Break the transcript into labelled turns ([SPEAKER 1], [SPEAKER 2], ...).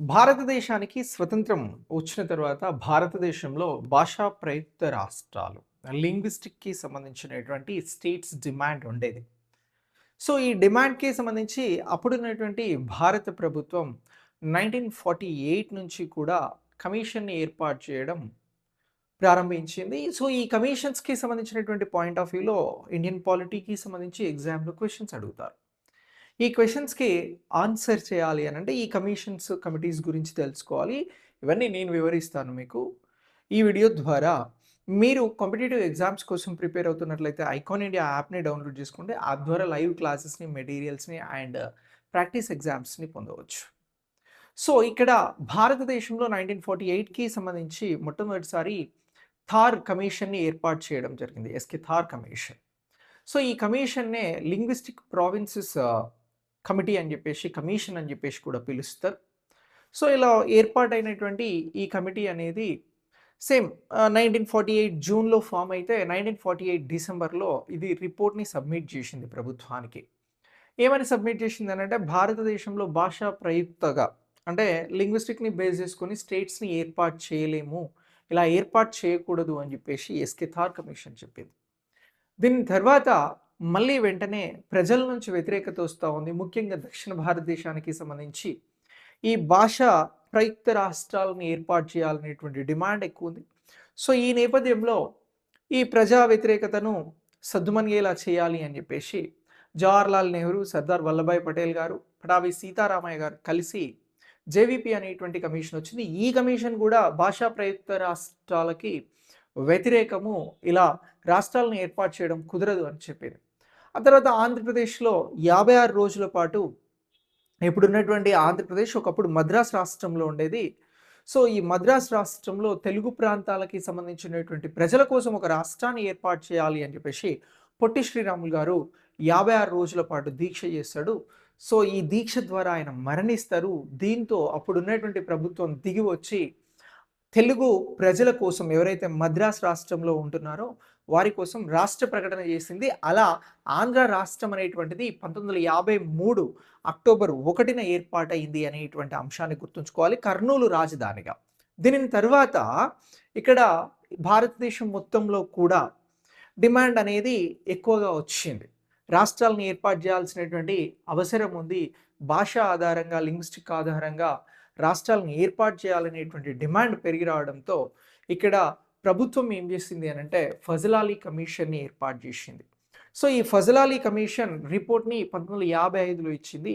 [SPEAKER 1] భారతదేశానికి స్వతంత్రం వచ్చిన తర్వాత భారతదేశంలో భాషా ప్రయుక్త రాష్ట్రాలు లింగ్విస్టిక్కి సంబంధించినటువంటి స్టేట్స్ డిమాండ్ ఉండేది. సో ఈ డిమాండ్కి సంబంధించి అప్పుడున్నటువంటి భారత ప్రభుత్వం నైన్టీన్ ఫార్టీ ఎయిట్ నుంచి కూడా కమిషన్ని ఏర్పాటు చేయడం ప్రారంభించింది. సో ఈ కమిషన్స్కి సంబంధించినటువంటి పాయింట్ ఆఫ్ వ్యూలో ఇండియన్ పాలిటీకి సంబంధించి ఎగ్జామ్లో క్వశ్చన్స్ అడుగుతారు. ఈ క్వశ్చన్స్కి ఆన్సర్ చేయాలి అని అంటే ఈ కమిషన్స్ కమిటీస్ గురించి తెలుసుకోవాలి. ఇవన్నీ నేను వివరిస్తాను మీకు. ఈ వీడియో ద్వారా మీరు కాంపిటేటివ్ ఎగ్జామ్స్ కోసం ప్రిపేర్ అవుతున్నట్లయితే ఐకాన్ ఇండియా యాప్ని డౌన్లోడ్ చేసుకుంటే ఆ ద్వారా లైవ్ క్లాసెస్ని మెటీరియల్స్ని అండ్ ప్రాక్టీస్ ఎగ్జామ్స్ని పొందవచ్చు. సో ఇక్కడ భారతదేశంలో నైన్టీన్ ఫార్టీ ఎయిట్కి సంబంధించి మొట్టమొదటిసారి థార్ కమిషన్ని ఏర్పాటు చేయడం జరిగింది. SK Thar commission. సో ఈ కమిషన్నే లింగ్విస్టిక్ ప్రావిన్సెస్ కమిటీ అని చెప్పేసి కమిషన్ అని చెప్పేసి కూడా పిలుస్తారు. సో ఇలా ఏర్పాటైనటువంటి ఈ కమిటీ అనేది సేమ్ నైన్టీన్ ఫార్టీ ఎయిట్ జూన్లో ఫామ్ అయితే నైన్టీన్ ఫార్టీ ఎయిట్ డిసెంబర్లో ఇది రిపోర్ట్ని సబ్మిట్ చేసింది ప్రభుత్వానికి. ఏమని సబ్మిట్ చేసింది అని అంటే భారతదేశంలో భాషా ప్రయుక్తగా అంటే లింగ్విస్టిక్ని బేస్ చేసుకొని స్టేట్స్ని ఏర్పాటు చేయలేము ఇలా ఏర్పాటు చేయకూడదు అని చెప్పేసి ఎస్కే థార్ కమిషన్ చెప్పింది. దీని తర్వాత మళ్ళీ వెంటనే ప్రజల నుంచి వ్యతిరేకత వస్తూ ఉంది. ముఖ్యంగా దక్షిణ భారతదేశానికి సంబంధించి ఈ భాష ప్రయుక్త రాష్ట్రాలను ఏర్పాటు చేయాలనేటువంటి డిమాండ్ ఎక్కువ ఉంది. సో ఈ నేపథ్యంలో ఈ ప్రజా వ్యతిరేకతను సద్దుమనిగేలా చేయాలి అని చెప్పేసి జవహర్లాల్ నెహ్రూ సర్దార్ వల్లభాయ్ పటేల్ గారు పటావి సీతారామయ్య గారు కలిసి జేవిపి అనేటువంటి కమిషన్ వచ్చింది. ఈ కమిషన్ కూడా భాషా ప్రయుక్త రాష్ట్రాలకి వ్యతిరేకము ఇలా రాష్ట్రాలను ఏర్పాటు చేయడం కుదరదు అని చెప్పింది. ఆ తర్వాత ఆంధ్రప్రదేశ్లో యాభై ఆరు రోజుల పాటు ఇప్పుడున్నటువంటి ఆంధ్రప్రదేశ్ ఒకప్పుడు మద్రాస్ రాష్ట్రంలో ఉండేది. సో ఈ మద్రాస్ రాష్ట్రంలో తెలుగు ప్రాంతాలకి సంబంధించినటువంటి ప్రజల కోసం ఒక రాష్ట్రాన్ని ఏర్పాటు చేయాలి అని చెప్పేసి పొట్టి శ్రీరాములు గారు యాభై ఆరు రోజుల పాటు దీక్ష చేస్తాడు. సో ఈ దీక్ష ద్వారా ఆయన మరణిస్తారు. దీంతో అప్పుడున్నటువంటి ప్రభుత్వం దిగి వచ్చి తెలుగు ప్రజల కోసం ఎవరైతే మద్రాస్ రాష్ట్రంలో ఉంటున్నారో వారి కోసం రాష్ట్ర ప్రకటన చేసింది. అలా ఆంధ్ర రాష్ట్రం అనేటువంటిది పంతొమ్మిది వందల యాభై మూడు అక్టోబర్ ఒకటిన ఏర్పాటైంది అనేటువంటి అంశాన్ని గుర్తుంచుకోవాలి. కర్నూలు రాజధానిగా. దీని తర్వాత ఇక్కడ భారతదేశం మొత్తంలో కూడా డిమాండ్ అనేది ఎక్కువగా వచ్చింది. రాష్ట్రాలను ఏర్పాటు చేయాల్సినటువంటి అవసరం ఉంది. భాష ఆధారంగా లింగ్విస్టిక్ ఆధారంగా రాష్ట్రాలను ఏర్పాటు చేయాలనేటువంటి డిమాండ్ పెరిగి రావడంతో ఇక్కడ ప్రభుత్వం ఏం చేసింది అని అంటే ఫజలాలీ కమిషన్ని ఏర్పాటు చేసింది. సో ఈ ఫజలాలీ కమిషన్ రిపోర్ట్ని పంతొమ్మిది వందల యాభై ఐదులో ఇచ్చింది.